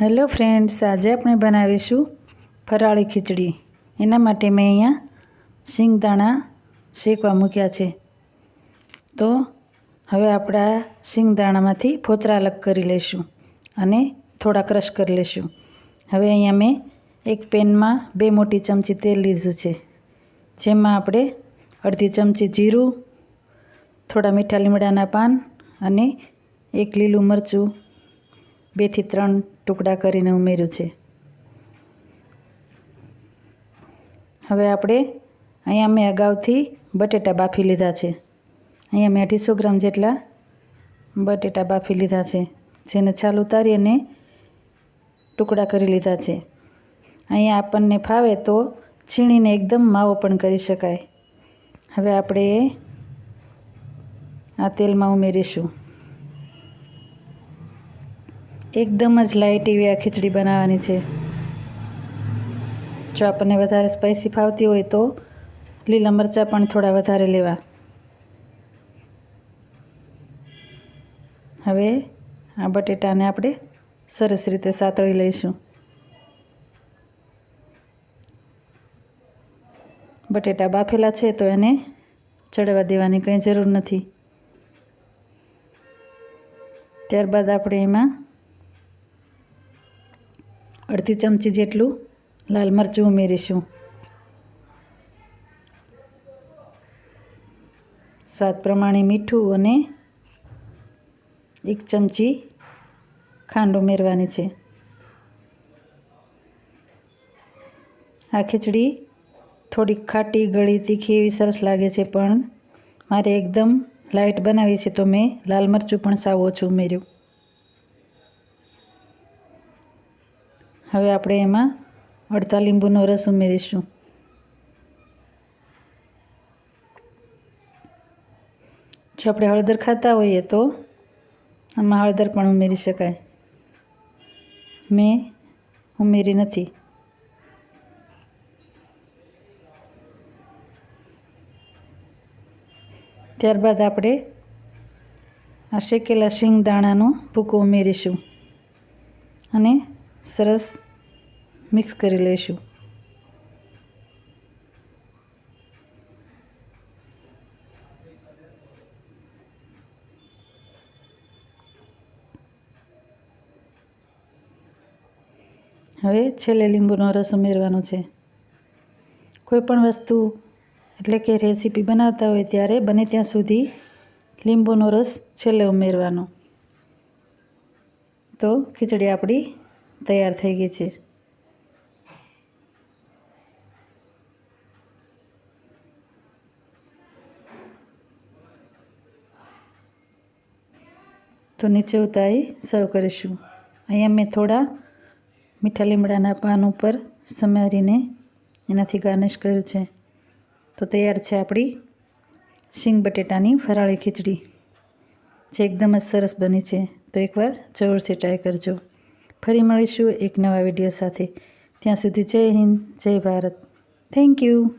Hello friends, આજે આપણે બનાવીશું ફરાળી ખીચડી. એના માટે મેં અહીંયા શિંગદાણા શેકવા મૂક્યા છે. તો હવે આપણા સિંગદાણામાંથી ફોતરા અલગ કરી લઈશું અને થોડા ક્રશ કરી લઈશું. હવે અહીંયા મેં એક પેનમાં બે મોટી ચમચી તેલ લીધું છે. જેમાં આપણે અડધી ચમચી જીરું, થોડા મીઠા લીમડાના પાન અને એક લીલું મરચું બેથી ત્રણ ટુકડા કરીને ઉમેર્યું છે. હવે આપણે અહીંયા મેં અગાઉથી બટેટા બાફી લીધા છે. અહીંયા મેં અઢીસો ગ્રામ જેટલા બટેટા બાફી લીધા છે, જેને છાલ ઉતારી અને ટુકડા કરી લીધા છે. અહીંયા આપણને ફાવે તો છીણીને એકદમ માવો પણ કરી શકાય. હવે આપણે આ તેલમાં ઉમેરીશું. એકદમ જ લાઇટ એવી આ ખીચડી બનાવવાની છે. જો આપણને વધારે સ્પાઇસી ફાવતી હોય તો લીલા મરચાં પણ થોડા વધારે લેવા. હવે આ બટેટાને આપણે સરસ રીતે સાતળી લઈશું. બટેટા બાફેલા છે તો એને ચડવા દેવાની કંઈ જરૂર નથી. ત્યારબાદ આપણે એમાં અડધી ચમચી જેટલું લાલ મરચું ઉમેરીશું. સ્વાદ પ્રમાણે મીઠું અને એક ચમચી ખાંડ ઉમેરવાની છે. આ ખીચડી થોડીક ખાટી, ગળી, તીખી એવી સરસ લાગે છે, પણ મારે એકદમ લાઇટ બનાવી છે, તો મેં લાલ મરચું પણ સાવ ઓછું ઉમેર્યું. હવે આપણે એમાં અડધા લીંબુનો રસ ઉમેરીશું. જો આપણે હળદર ખાતા હોઈએ તો આમાં હળદર પણ ઉમેરી શકાય. મેં ઉમેરી નથી. ત્યારબાદ આપણે આ શેકેલા શિંગ દાણાનો ભૂકો ઉમેરીશું. અને સરસ મિક્સ કરી લઈશું હવે છેલ્લે લીંબુનો રસ ઉમેરવાનો છે. કોઈ પણ વસ્તુ, એટલે કે રેસીપી બનાવતા હોય ત્યારે બને ત્યાં સુધી લીંબુનો રસ છેલ્લે ઉમેરવાનો. તો ખીચડી આપણી તૈયાર થઈ ગઈ છે. તો નીચે ઉતારી સર્વ કરીશું. અહીંયા મેં થોડા મીઠા લીમડાના પાન ઉપર સમારીને એનાથી ગાર્નિશ કર્યું છે. તો તૈયાર છે આપણી શીંગ બટેટાની ફરાળી ખીચડી. જે એકદમ જ સરસ બની છે. તો એકવાર જરૂરથી ટ્રાય કરજો. ફરી મળીશું એક નવા વીડિયો સાથે. ત્યાં સુધી જય હિન્દ જય ભારત. Thank you